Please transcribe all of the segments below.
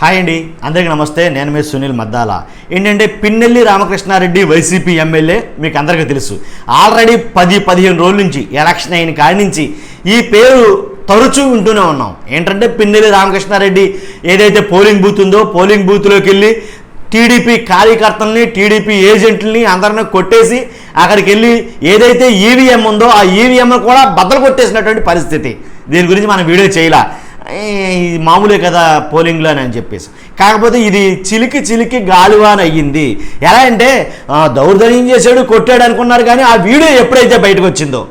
Hi అండి అందరికీ నమస్తే నేను మీ సునీల్ మద్దాల. ఏంటంటే పిన్నెల్లి రామకృష్ణారెడ్డి వైసీపీ ఎమ్మెల్యే మీకు అందరికీ తెలుసు. ఆల్రెడీ పది పదిహేను రోజుల నుంచి ఎలక్షన్ అయిన కాడి నుంచి ఈ పేరు తరచూ వింటూనే ఉన్నాం. ఏంటంటే పిన్నెల్లి రామకృష్ణారెడ్డి ఏదైతే పోలింగ్ బూత్ ఉందో పోలింగ్ బూత్లోకి వెళ్ళి టీడీపీ కార్యకర్తల్ని టీడీపీ ఏజెంట్లని అందరిని కొట్టేసి అక్కడికి వెళ్ళి ఏదైతే ఈవీఎం ఉందో ఆ ఈవీఎం కూడా బద్దలు కొట్టేసినటువంటి పరిస్థితి. దీని గురించి మనం వీడియో చేయాలి. ఇది మామూలే కదా పోలింగ్లో అని చెప్పేసి. కాకపోతే ఇది చిలికి చిలికి గాలివాన్ అయ్యింది. ఎలా అంటే దౌర్జన్యం చేశాడు కొట్టాడు అనుకున్నారు కానీ ఆ వీడియో ఎప్పుడైతే బయటకు వచ్చిందో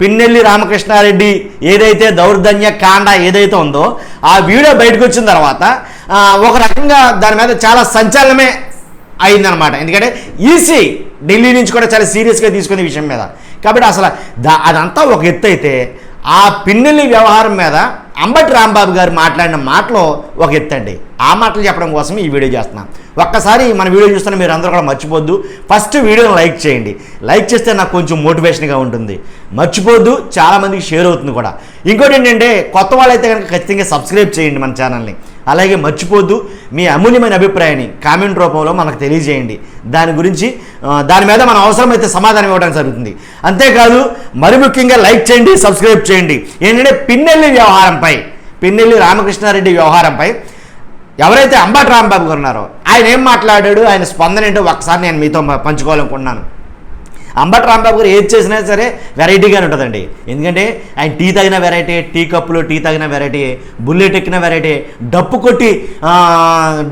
పిన్నెల్లి రామకృష్ణారెడ్డి ఏదైతే దౌర్జన్య కాండ ఏదైతే ఉందో ఆ వీడియో బయటకు వచ్చిన తర్వాత ఒక రకంగా దాని మీద చాలా సంచలనమే అయిందనమాట ఎందుకంటే ఈసీ ఢిల్లీ నుంచి కూడా చాలా సీరియస్గా తీసుకునే విషయం మీద. కాబట్టి అసలు దా అదంతా ఒక ఎత్తు అయితే ఆ పిన్నెల్లి వ్యవహారం మీద అంబటి రాంబాబు గారు మాట్లాడిన మాటలో ఒక ఎత్తండి. ఆ మాటలు చెప్పడం కోసం ఈ వీడియో చేస్తున్నాం. ఒక్కసారి మన వీడియో చూస్తున్న మీరు అందరూ కూడా మర్చిపోద్దు. ఫస్ట్ వీడియోని లైక్ చేయండి. లైక్ చేస్తే నాకు కొంచెం మోటివేషన్గా ఉంటుంది. మర్చిపోద్దు చాలామందికి షేర్ అవుతుంది కూడా. ఇంకోటి ఏంటంటే కొత్త వాళ్ళైతే కనుక ఖచ్చితంగా సబ్స్క్రైబ్ చేయండి మన ఛానల్ని. అలాగే మర్చిపోద్దు మీ అమూల్యమైన అభిప్రాయాన్ని కామెంట్ రూపంలో మనకు తెలియజేయండి. దాని గురించి దాని మీద మన అవసరమైతే సమాధానం ఇవ్వడం జరుగుతుంది. అంతేకాదు మరి ముఖ్యంగా లైక్ చేయండి సబ్స్క్రైబ్ చేయండి. ఏంటంటే పిన్నెల్లి వ్యవహారంపై పిన్నెల్లి రామకృష్ణారెడ్డి వ్యవహారంపై ఎవరైతే అంబటి రాంబాబు గారు ఉన్నారో ఆయన ఏం మాట్లాడాడు ఆయన స్పందన ఏంటో ఒకసారి నేను మీతో పంచుకోవాలనుకుంటున్నాను. అంబటి రాంబాబు గారు ఏది చేసినా సరే వెరైటీగానే ఉంటుందండి. ఎందుకంటే ఆయన టీ తాగిన వెరైటీ టీ కప్పులు టీ తాగిన వెరైటీ బుల్లెట్ ఎక్కిన వెరైటీ డప్పు కొట్టి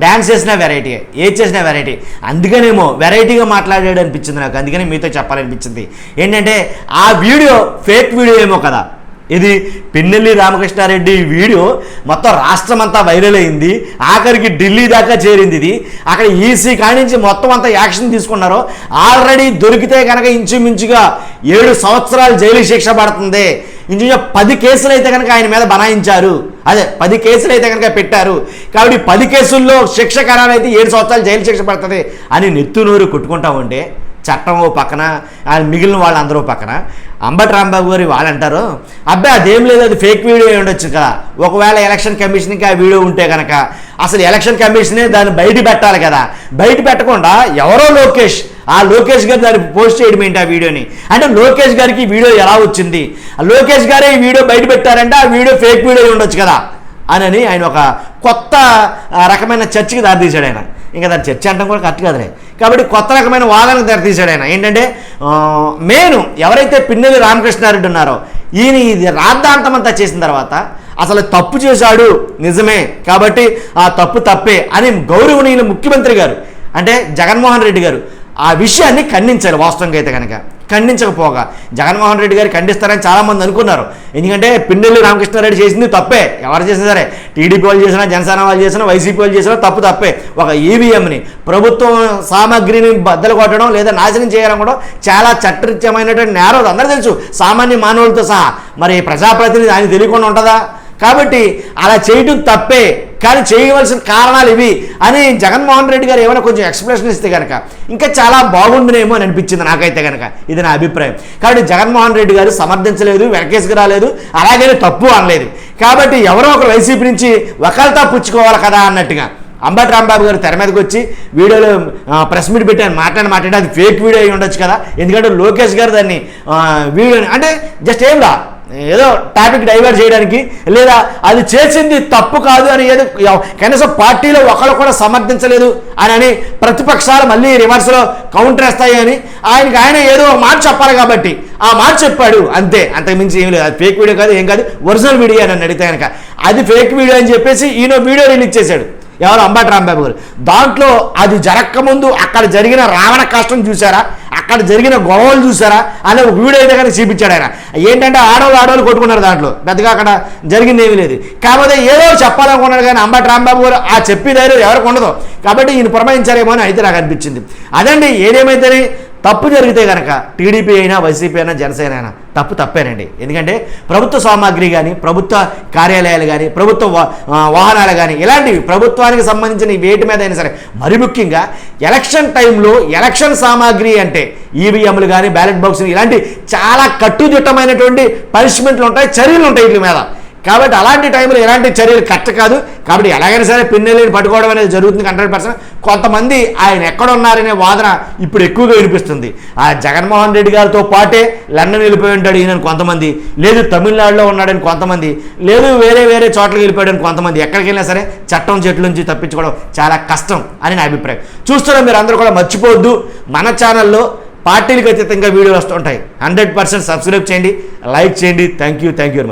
డ్యాన్స్ చేసిన వెరైటీ ఏది చేసిన వెరైటీ. అందుకనేమో వెరైటీగా మాట్లాడాడు అనిపించింది నాకు. అందుకని మీతో చెప్పాలనిపించింది. ఏంటంటే ఆ వీడియో ఫేక్ వీడియో ఏమో కదా. ఇది పిన్నెల్లి రామకృష్ణారెడ్డి వీడియో మొత్తం రాష్ట్రం అంతా వైరల్ అయింది. ఆఖరికి ఢిల్లీ దాకా చేరింది ఇది. అక్కడ ఈసీ కానించి మొత్తం అంతా యాక్షన్ తీసుకున్నారు. ఆల్రెడీ దొరికితే కనుక ఇంచుమించుగా ఏడు సంవత్సరాలు జైలు శిక్ష పడుతుంది. ఇంచుమించు పది కేసులు అయితే కనుక ఆయన మీద బనాయించారు. అదే పది కేసులు అయితే కనుక పెట్టారు. కాబట్టి పది కేసుల్లో శిక్ష ఖరారు అయితే ఏడు సంవత్సరాలు జైలు శిక్ష పడుతుంది అని నెత్తునూరు కొట్టుకుంటా ఉంటే చట్టం ఓ పక్కన మిగిలిన వాళ్ళందరూ పక్కన. అంబటి రాంబాబు గారు వాళ్ళు అంటారు అబ్బాయి అదేం లేదు అది ఫేక్ వీడియో ఉండొచ్చు కదా. ఒకవేళ ఎలక్షన్ కమిషన్కి ఆ వీడియో ఉంటే కనుక అసలు ఎలక్షన్ కమిషనే దాన్ని బయట పెట్టాలి కదా. బయట పెట్టకుండా ఎవరో లోకేష్ ఆ లోకేష్ గారు దాన్ని పోస్ట్ చేయడం ఏంటి ఆ వీడియోని? అంటే లోకేష్ గారికి ఈ వీడియో ఎలా వచ్చింది? ఆ లోకేష్ గారే ఈ వీడియో బయట పెట్టారంటే ఆ వీడియో ఫేక్ వీడియో ఉండొచ్చు కదా. అని ఆయన ఒక కొత్త రకమైన చర్చికి దారితీశాడు ఆయన. ఇంకా దాని చర్చ అంటాం కూడా కరెక్ట్ కాదులే. కాబట్టి కొత్త రకమైన వాదనకు దారితీశాడు ఆయన. ఏంటంటే మేను ఎవరైతే పిన్నెల్లి రామకృష్ణారెడ్డి ఉన్నారో ఈయన ఇది రాద్ధాంతం అంతా చేసిన తర్వాత అసలు తప్పు చేశాడు నిజమే. కాబట్టి ఆ తప్పు తప్పే అని గౌరవనీయులు ముఖ్యమంత్రి గారు అంటే జగన్మోహన్ రెడ్డి గారు ఆ విషయాన్ని ఖండించారు వాస్తవంగా అయితే కనుక. ఖండించకపోగా. జగన్మోహన్ రెడ్డి గారు ఖండిస్తారని చాలామంది అనుకున్నారు. ఎందుకంటే పిన్నెల్లి రామకృష్ణారెడ్డి చేసింది తప్పే. ఎవరు చేసినా సరే. టీడీపీ వాళ్ళు చేసినా జనసేన వాళ్ళు చేసినా వైసీపీ వాళ్ళు చేసినా తప్పు తప్పే. ఒక ఈవీఎంని ప్రభుత్వం సామాగ్రిని బద్దలు కొట్టడం లేదా నాశనం చేయడం కూడా చాలా చట్టరీత్యమైనటువంటి నేరం అందరూ తెలుసు. సామాన్య మానవులతో సహా. మరి ప్రజాప్రతినిధి ఆయన తెలియకుండా ఉంటుందా? కాబట్టి అలా చేయడం తప్పే. కానీ చేయవలసిన కారణాలు ఇవి అని జగన్మోహన్ రెడ్డి గారు ఏమైనా కొంచెం ఎక్స్ప్లెనేషన్ ఇస్తే కనుక ఇంకా చాలా బాగుండునేమో అని అనిపించింది నాకైతే కనుక ఇది నా అభిప్రాయం. కాబట్టి జగన్మోహన్ రెడ్డి గారు సమర్థించలేదు వెనకేసుకు రాలేదు అలాగనే తప్పు అనలేదు. కాబట్టి ఎవరో ఒకరు వైసీపీ నుంచి ఒకరితో పుచ్చుకోవాలి కదా అన్నట్టుగా అంబటి రాంబాబు గారు తెర మీదకి వచ్చి వీడియోలో ప్రెస్ మీట్ పెట్టాను మాట్లాడి మాట్లాడి అది ఫేక్ వీడియో అయి ఉండొచ్చు కదా. ఎందుకంటే లోకేష్ గారు దాన్ని వీడియోని అంటే జస్ట్ ఏం రా ఏదో టాపిక్ డైవర్ట్ చేయడానికి లేదా అది చేసింది తప్పు కాదు అని ఏదో కనీసం పార్టీలో ఒకళ్ళు కూడా సమర్థించలేదు అని అని ప్రతిపక్షాలు మళ్ళీ రివర్స్లో కౌంటర్ వేస్తాయి అని ఆయనకి ఆయన ఏదో ఒక మాట చెప్పాలి కాబట్టి ఆ మాట చెప్పాడు. అంతే. అంతకుమించి ఏం లేదు. అది ఫేక్ వీడియో కాదు ఏం కాదు ఒరిజినల్ వీడియో అని అడిగితే కనుక. అది ఫేక్ వీడియో అని చెప్పేసి ఈయన వీడియో రిలీజ్ చేశాడు. ఎవరు? అంబటి రాంబాబు గారు. దాంట్లో అది జరగకముందు అక్కడ జరిగిన రావణ కష్టం చూసారా అక్కడ జరిగిన గొడవలు చూసారా? అనే ఒక వీడియో అయితే కనుక చూపించాడు ఆయన. ఏంటంటే ఆడవాళ్ళు ఆడవాళ్ళు కొట్టుకున్నారు దాంట్లో. పెద్దగా అక్కడ జరిగింది ఏమీ లేదు. కాకపోతే ఏదో చెప్పాలనుకున్నాడు కానీ అంబటి రాంబాబు గారు ఆ చెప్పి ధైర్యం ఎవరికి ఉండదు. కాబట్టి ఈయన పురమాయించారేమో అని అయితే నాకు అనిపించింది. అదండి ఏదేమైతేనే తప్పు జరిగితే కనుక టీడీపీ అయినా వైసీపీ అయినా జనసేన అయినా తప్పు తప్పేనండి. ఎందుకంటే ప్రభుత్వ సామాగ్రి కానీ ప్రభుత్వ కార్యాలయాలు కానీ ప్రభుత్వ వాహనాలు కానీ ఇలాంటివి ప్రభుత్వానికి సంబంధించిన వేటి మీద అయినా సరే మరి ముఖ్యంగా ఎలక్షన్ టైంలో ఎలక్షన్ సామాగ్రి అంటే ఈవీఎంలు కానీ బ్యాలెట్ బాక్స్ ఇలాంటి చాలా కట్టుదిట్టమైనటువంటి పనిష్మెంట్లు ఉంటాయి చర్యలు ఉంటాయి వీటి మీద. కాబట్టి అలాంటి టైంలో ఎలాంటి చర్యలు కరెక్ట్ కాదు. కాబట్టి ఎలాగైనా సరే పిన్నెల్లిని పట్టుకోవడం అనేది జరుగుతుంది హండ్రెడ్ పర్సెంట్. కొంతమంది ఆయన ఎక్కడ ఉన్నారనే వాదన ఇప్పుడు ఎక్కువగా వినిపిస్తుంది. ఆ జగన్మోహన్ రెడ్డి గారితో పాటే లండన్ వెళ్ళిపోయి ఉంటాడు ఈయన కొంతమంది. లేదు తమిళనాడులో ఉన్నాడని కొంతమంది. లేదు వేరే వేరే చోట్లకి వెళ్ళిపోయాడని కొంతమంది. ఎక్కడికి వెళ్ళినా సరే చట్టం చెట్ల నుంచి తప్పించుకోవడం చాలా కష్టం అని నా అభిప్రాయం. చూస్తున్నాం మీరు అందరూ కూడా మర్చిపోవద్దు. మన ఛానల్లో పార్టీలకు అతీతంగా వీడియోలు వస్తుంటాయి హండ్రెడ్ పర్సెంట్ సబ్స్క్రైబ్ చేయండి లైక్ చేయండి. Thank you thank you